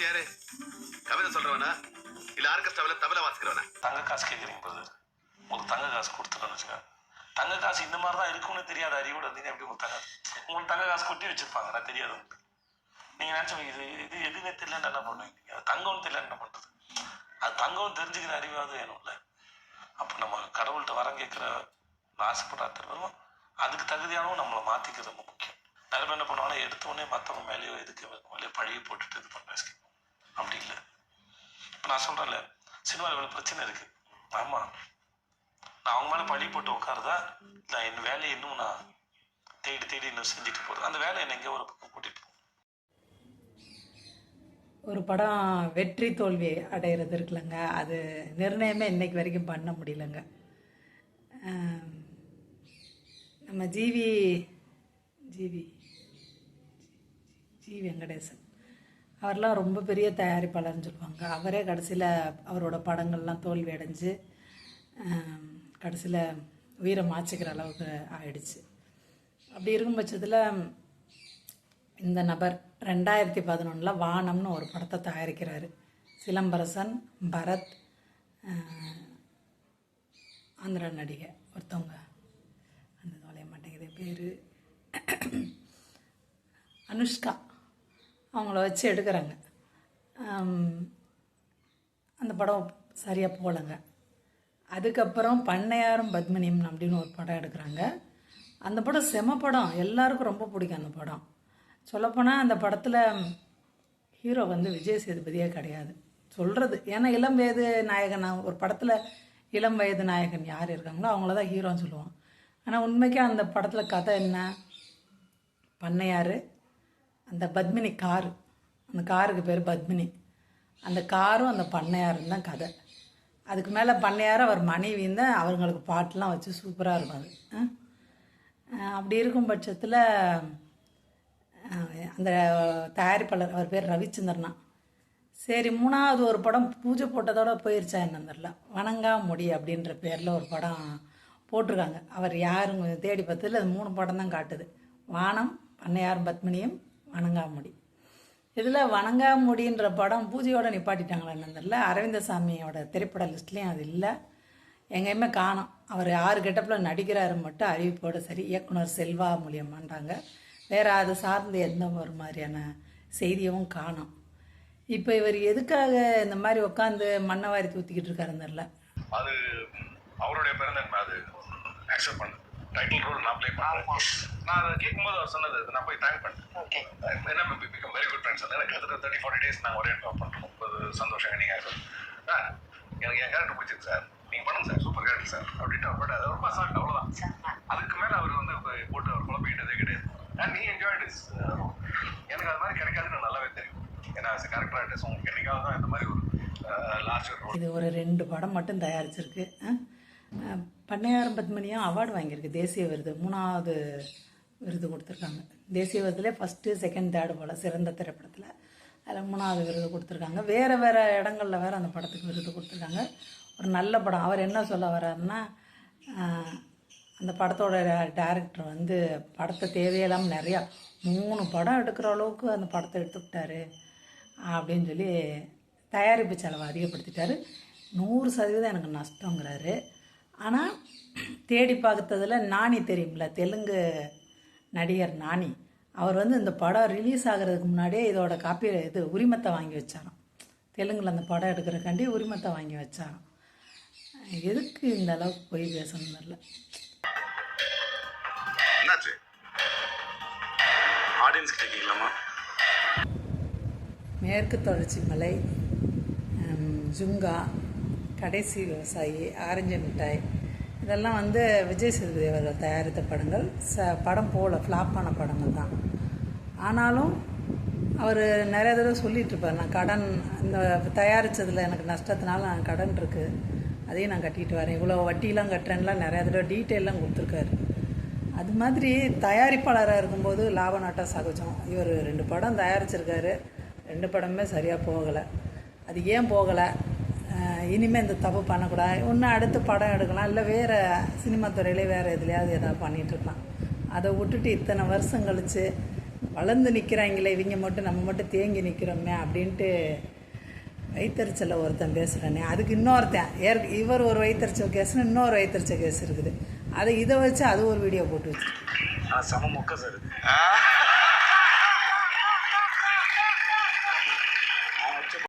வாத்தியாரு கவிதை சொல்றவனா? இல்ல ஆர்கெஸ்ட்ராவில தபல வாசிக்கிறவனா? தங்க காசு கேட்குறீங்க பிரதர் உங்களுக்கு தங்க காசு கொடுத்துருன்னு வச்சுக்கோங்க தங்க காசு இந்த மாதிரி தான் இருக்கும்னு தெரியாத அறிவோட இருந்தீங்க எப்படி உங்களுக்கு தங்க உங்களுக்கு தங்க காசு கொட்டி வச்சிருப்பாங்க நான் தெரியாது உங்களுக்கு. நீங்கள் நினச்சோம் இது இது எதுவுமே தெரியலன்னு என்ன பண்ணுவீங்க? அது தங்கம்னு தெரியல என்ன பண்ணுறது அது தங்கம் தெரிஞ்சுக்கிற அறிவாவது வேணும்ல. அப்போ நம்ம கடவுள்கிட்ட வரம் கேட்குற ஆசைப்படாதவரும் அதுக்கு தகுதியானவும் நம்மளை மாற்றிக்கிறது ரொம்ப முக்கியம். நிறைய என்ன பண்ணுவாங்கன்னா எடுத்தோடனே மற்றவங்க மேலேயோ எதுக்கு மேலேயோ பழைய போட்டுட்டு இது பண்ணுவேன் நான் சொல்கிறேன்ல சினிமாவில் இவ்வளோ பிரச்சனை இருக்குது ஆமாம் நான் அவங்க மேலே பழி போட்டு உட்காருதா இல்லை என் வேலையை இன்னும் நான் தேடி தேடி இன்னும் செஞ்சுட்டு போகிறது அந்த வேலையை என்னை எங்கேயோ ஒரு பக்கம் கூட்டிகிட்டு போகும் ஒரு படம் வெற்றி தோல்வி அடைகிறது இருக்குல்லங்க. அது நிர்ணயமே இன்னைக்கு வரைக்கும் பண்ண முடியலங்க. நம்ம ஜிவி ஜிவி ஜி வெங்கடேசன். அவர்லாம் ரொம்ப பெரிய தயாரிப்பாளர்னு சொல்லுவாங்க. அவரே கடைசியில் அவரோட படங்கள்லாம் தோல்வி அடைஞ்சு கடைசியில் உயிரை மாச்சிக்கிற அளவுக்கு ஆயிடுச்சு. அப்படி இருக்கும் பட்சத்தில் இந்த நபர் ரெண்டாயிரத்தி பதினொன்றில் வானம்னு ஒரு படத்தை தயாரிக்கிறாரு. சிலம்பரசன் பரத் ஆந்திர ஆந்திரா நடிகை ஒருத்தவங்க. அந்த தொலைய மாட்டேங்குது பேர் அனுஷ்கா. அவங்கள வச்சு எடுக்கிறாங்க. அந்த படம் சரியாக போகலைங்க. அதுக்கப்புறம் பண்ணையாரும் பத்மினியம் அப்படின்னு ஒரு படம் எடுக்கிறாங்க. அந்த படம் செம படம். எல்லாருக்கும் ரொம்ப பிடிக்கும் அந்த படம். சொல்லப்போனால் அந்த படத்தில் ஹீரோ வந்து விஜய் சேதுபதியே கிடையாது. சொல்கிறது ஏன்னா இளம் வயது நாயகன் ஒரு படத்தில் இளம் வயது நாயகன் யார் இருக்காங்களோ அவங்கள தான் ஹீரோன்னு சொல்லுவான். ஆனால் உண்மைக்கே அந்த படத்தில் கதை என்ன? பண்ணையார் அந்த பத்மினி காரு. அந்த காருக்கு பேர் பத்மினி. அந்த காரும் அந்த பண்ணையாரும் தான் கதை. அதுக்கு மேலே பண்ணையார் அவர் மனைவியும் தான் அவங்களுக்கு பாட்டெலாம் வச்சு சூப்பராக இருக்கும் அது அப்படி இருக்கும் பட்சத்தில் அந்த தயாரிப்பாளர் அவர் பேர் ரவிச்சந்திரனா. சரி மூணாவது ஒரு படம் பூஜை போட்டதோட போயிருச்சா என்ன தெரில வணங்கா முடி அப்படின்ற பேரில் ஒரு படம் போட்டிருக்காங்க. அவர் யாருங்க தேடி பார்த்ததில் அது மூணு படம் தான் காட்டுது. வானம் பண்ணையார் பத்மினியும் வணங்காமுடி. இதில் வணங்காமுடின்ற படம் பூஜையோட நிப்பாட்டிட்டாங்களா என்னன்னு அரவிந்தசாமியோட திரைப்பட லிஸ்ட்லேயும் அது இல்லை. எங்கேயுமே காணும். அவர் ஆறு கெட்டப்பில் நடிக்கிறாரு மட்டும் அறிவிப்போட சரி. இயக்குனர் செல்வா மூலியமான்றாங்க. வேறு அது சார்ந்து எந்த ஒரு மாதிரியான செய்தியும் காணும். இப்போ இவர் எதுக்காக இந்த மாதிரி உட்காந்து மண்ணை வாரி தூத்திக்கிட்டு இருக்காருன்னு தெரியல. அது அவருடைய பிறந்தன்மை அது அக்செப்ட் பண்ணு டைட்டில் ரோல் நான் ப்ளே பண்ணுறேன் நான் அதை கேட்கும்போது அவர் சொன்னது நான் போய் தேங்க் பண்ணேன் ஓகே என்ன பிகம் வெரி குட் ஃப்ரெண்ட்ஸ் எனக்கு கிட்டத்தட்ட தேர்ட்டி ஃபார்ட்டி டேஸ் நாங்கள் ஒரே ஒர்க் பண்ணுறோம் முப்பது சந்தோஷம் நீங்கள் சார் எனக்கு என் கேரக்டர் பிடிச்சிருக்கு சார். நீங்கள் பண்ணுங்க சார் சூப்பர் கேரக்டர் சார். அப்படின்ட்டு அவர் பட் அது ரொம்ப அசால்ட் அவ்வளோதான் அதுக்கு மேலே அவர் வந்து இப்ப போட்டு அவர் குழப்பிக்கிட்டதே கிடையாது. அண்ட் நீ என்ஜாய் இஸ் எனக்கு அது மாதிரி கிடைக்காதுன்னு எனக்கு நல்லாவே தெரியும். ஏன்னா character artist உங்களுக்கு என்னைக்காவது தான் இந்த மாதிரி ஒரு ரோல் இது ஒரு ரெண்டு படம் மட்டும் தயாரிச்சிருக்கு. பண்ணையாரம் பத்மனியும் அவார்டு வாங்கியிருக்கு. தேசிய விருது. மூணாவது விருது கொடுத்துருக்காங்க. தேசிய விருதுலேயே ஃபஸ்ட்டு செகண்ட் தேர்டு போல் சிறந்த திரைப்படத்தில். அதில் மூணாவது விருது கொடுத்துருக்காங்க. வேறு வேறு இடங்களில் வேறு அந்த படத்துக்கு விருது கொடுத்துருக்காங்க. ஒரு நல்ல படம். அவர் என்ன சொல்ல வர்றாருன்னா அந்த படத்தோட டேரக்டர் வந்து படத்தை தேவையில்லாமல் நிறையா மூணு படம் எடுக்கிற அளவுக்கு அந்த படத்தை எடுத்துக்கிட்டாரு அப்படின்னு சொல்லி தயாரிப்பு செலவை அதிகப்படுத்திட்டாரு. நூறு சதவீதம் எனக்கு நஷ்டங்கிறாரு. ஆனால் தேடி பார்த்ததுல நானி தெரியும்ல தெலுங்கு நடிகர் நானி. அவர் வந்து இந்த படம் ரிலீஸ் ஆகிறதுக்கு முன்னாடியே இதோட காப்பி இது உரிமத்தை வாங்கி வச்சாராம். தெலுங்கில் அந்த படம் எடுக்கிறக்காண்டி உரிமத்தை வாங்கி வச்சாராம். எதுக்கு இந்த அளவுக்கு போய் பேசணும் கேட்கலாமா மேற்கு தொடர்ச்சி மலை ஜுங்கா கடைசி விவசாயி ஆரஞ்சு மிட்டாய். இதெல்லாம் வந்து விஜய் சேதுபதி அவர்கள் தயாரித்த படங்கள். ச படம் போல ஃப்ளாப்பான படங்கள் தான். ஆனாலும் அவர் நிறைய தடவை சொல்லிகிட்ருப்பார் நான் கடன் இந்த தயாரித்ததில் எனக்கு நஷ்டத்தினால நான் கடன் இருக்குது அதையும் நான் கட்டிட்டு வரேன். இவ்வளோ வட்டிலாம் கட்டுறேன்லாம் நிறையா தடவை டீட்டெயிலாம் கொடுத்துருக்காரு. அது மாதிரி தயாரிப்பாளராக இருக்கும்போது லாப நாட்டா சகஜம் இவர் ரெண்டு படம் தயாரிச்சிருக்காரு. ரெண்டு படமே சரியாக போகலை. அது ஏன் போகலை? இனிமேல் இந்த தப்பு பண்ணக்கூடாது. இன்னும் அடுத்து படம் எடுக்கலாம். இல்லை வேறு சினிமா துறையிலே வேறு எதுலையாவது எதாவது பண்ணிகிட்டு இருக்கலாம். அதை விட்டுட்டு இத்தனை வருஷம் கழித்து வளர்ந்து நிற்கிறாங்களே இவங்க மட்டும் நம்ம மட்டும் தேங்கி நிற்கிறோமே அப்படின்ட்டு வயிற்றுச்சலில் ஒருத்தன் பேசுகிறானே அதுக்கு இன்னொருத்தன் ஏற் இவர் ஒரு வயிற்றுச்சல் கேஸ்னு இன்னொரு வயிற்றுச்சல் கேஸ் இருக்குது. அதை இதை வச்சு அது ஒரு வீடியோ போட்டு வச்சு ஆ செம மொக்க சார்.